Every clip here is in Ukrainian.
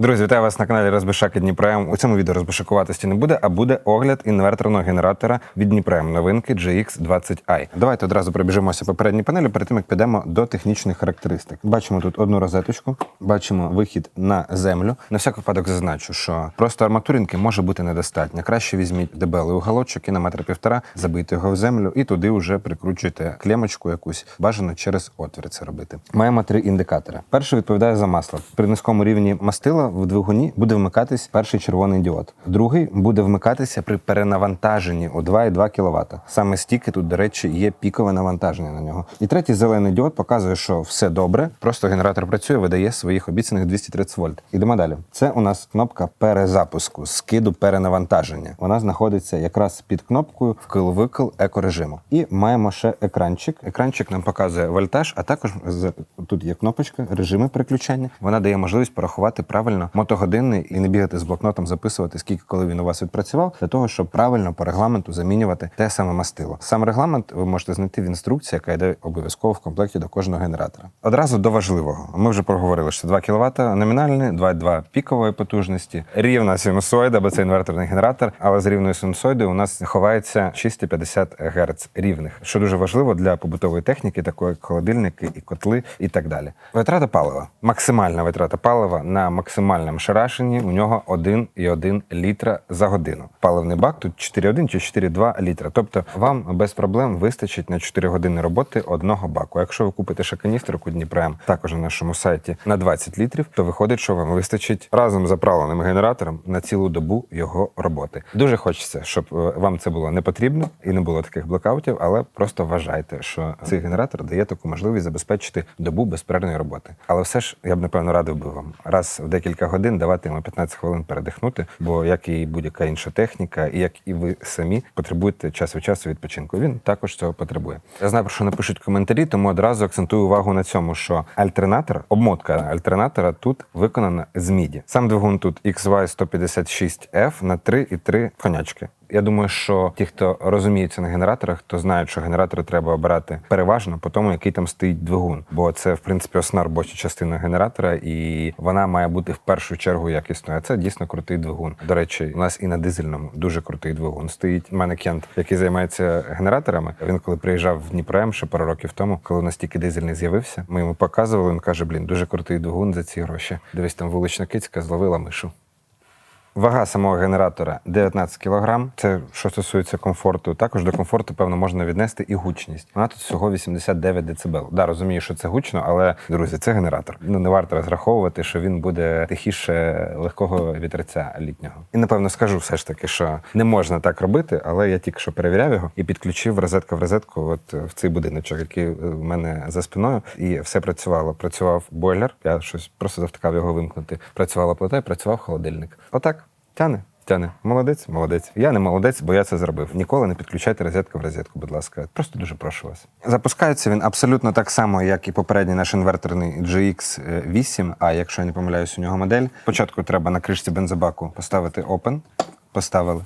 Друзі, вітаю вас на каналі Розбишаки Дніпром. У цьому відео розбишакуватості не буде, а буде огляд інверторного генератора від Дніпром новинки GX20i. Давайте одразу пробіжимося по передній панелі, перед тим як підемо до технічних характеристик. Бачимо тут одну розеточку, бачимо вихід на землю. На всяк випадок зазначу, що просто арматуринки може бути недостатньо. Краще візьміть дебелий уголочок і на метр півтора забийте його в землю, і туди вже прикручуйте клемочку якусь. Бажано через отвір це робити. Маємо три індикатори. Перший відповідає за масло. При низькому рівні мастила в двигуні буде вмикатись перший червоний діод. Другий буде вмикатися при перенавантаженні у 2,2 кВт. Саме стільки тут, до речі, є пікове навантаження на нього. І третій зелений діод показує, що все добре. Просто генератор працює, видає своїх обіцяних 230 вольт. Ідемо далі. Це у нас кнопка перезапуску, скиду перенавантаження. Вона знаходиться якраз під кнопкою вкл-викл екорежиму. І маємо ще екранчик. Екранчик нам показує вольтаж, а також тут є кнопочка режими переключання. Вона дає можливість порахувати правильно мотогодинний і не бігати з блокнотом, записувати скільки коли він у вас відпрацював, для того, щоб правильно по регламенту замінювати те саме мастило. Сам регламент ви можете знайти в інструкції, яка йде обов'язково в комплекті до кожного генератора. Одразу до важливого. Ми вже проговорили, що 2 кВт номінальний, 2,2 пікової потужності, рівна синусоїда, бо це інверторний генератор, але з рівною синусоїдою у нас ховається 650 Гц рівних, що дуже важливо для побутової техніки, такої як холодильники і котли, і так далі. Витрата палива. Максимальна витрата палива на максимальному шарашенні у нього 1,1 літра за годину. Паливний бак тут 4,1 чи 4,2 літра. Тобто вам без проблем вистачить на 4 години роботи одного баку. Якщо ви купите ще каністрку Дніпрем, також на нашому сайті на 20 літрів, то виходить, що вам вистачить разом з заправленим генератором на цілу добу його роботи. Дуже хочеться, щоб е, вам це було не потрібно і не було таких блокаутів, але просто вважайте, що цей генератор дає таку можливість забезпечити добу безперервної роботи. Але все ж я б напевно радив би вам раз в декілька годин давати йому 15 хвилин передихнути, бо як і будь-яка інша техніка, і як і ви самі потребуєте час від часу відпочинку. Він також цього потребує. Я знаю, про що напишуть коментарі, тому одразу акцентую увагу на цьому, що альтернатор, обмотка альтернатора тут виконана з міді. Сам двигун тут XY 156F на 3,3 конячки. Я думаю, що ті, хто розуміється на генераторах, то знають, що генератори треба обирати переважно по тому, який там стоїть двигун. Бо це, в принципі, основна робоча частина генератора, і вона має бути в першу чергу якісною. А це дійсно крутий двигун. До речі, у нас і на дизельному дуже крутий двигун. Стоїть мене кент, який займається генераторами. Він коли приїжджав в Дніпром ще пару років тому, коли у нас тільки дизельний з'явився, ми йому показували. Він каже: блін, дуже крутий двигун за ці гроші. Дивись, там вулична кицька зловила мишу. Вага самого генератора 19 кг. Це що стосується комфорту. Також до комфорту, певно, можна віднести і гучність. Вона тут всього 89 дБ. Да, розумію, що це гучно, але друзі, це генератор. Ну не варто розраховувати, що він буде тихіше легкого вітерця літнього. І напевно скажу все ж таки, що не можна так робити, але я тільки що перевіряв його і підключив розетка в розетку. От в цей будиночок, який у мене за спиною, і все працювало. Працював бойлер. Я щось просто завтикав його вимкнути. Працювала плита і працював холодильник. Отак. Тяне, тяне. Молодець, молодець. Я не молодець, бо я це зробив. Ніколи не підключайте розетку в розетку, будь ласка. Просто дуже прошу вас. Запускається він абсолютно так само, як і попередній наш інверторний GX8. А якщо я не помиляюсь, у нього модель. Спочатку треба на кришці бензобаку поставити Open. Поставили.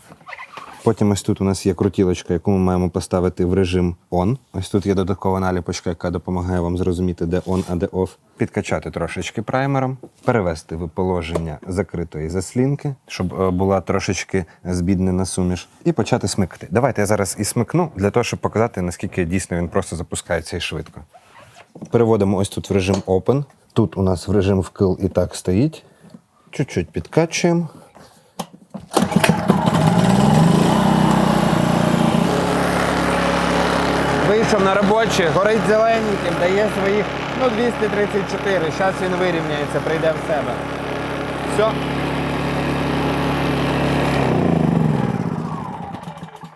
Потім ось тут у нас є крутілочка, яку ми маємо поставити в режим ON. Ось тут є додаткова наліпочка, яка допомагає вам зрозуміти, де ON, а де OFF. Підкачати трошечки праймером, перевести в положення закритої заслінки, щоб е, була трошечки збіднена суміш, і почати смикати. Давайте я зараз і смикну для того, щоб показати, наскільки дійсно він просто запускається і швидко. Переводимо ось тут в режим Open. Тут у нас в режим вкил і так стоїть. Чуть-чуть підкачуємо. Вийшов на робочі, горить зелененьким, дає своїх ну, 234. Зараз він вирівняється, прийде в себе. Все.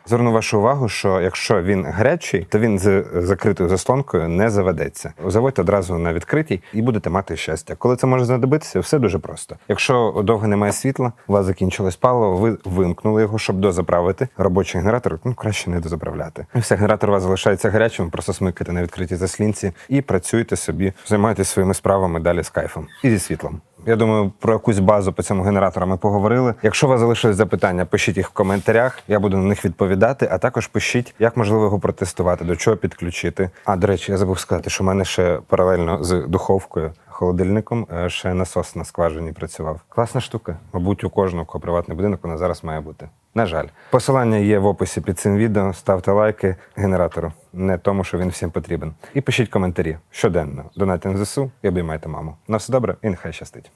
Зверну вашу увагу, що якщо він гарячий, то він з закритою заслонкою не заведеться. Заводьте одразу на відкритій і будете мати щастя. Коли це може знадобитися, все дуже просто. Якщо довго немає світла, у вас закінчилось паливо, ви вимкнули його, щоб дозаправити робочий генератор. Ну краще не дозаправляти. І все, генератор у вас залишається гарячим, просто смикайте на відкритій заслінці і працюйте собі, займайтеся своїми справами далі з кайфом і зі світлом. Я думаю, про якусь базу по цьому генератору ми поговорили. Якщо у вас залишились запитання, пишіть їх в коментарях. Я буду на них відповідати. А також пишіть, як можливо його протестувати, до чого підключити. А до речі, я забув сказати, що в мене ще паралельно з духовкою холодильником е, ще насос на скважині працював. Класна штука. Мабуть, у кожного кого приватний будинок вона зараз має бути. На жаль, посилання є в описі під цим відео. Ставте лайки генератору, не тому, що він всім потрібен. І пишіть коментарі щоденно. Донайте на ЗСУ і обіймайте маму. На все добре і нехай щастить.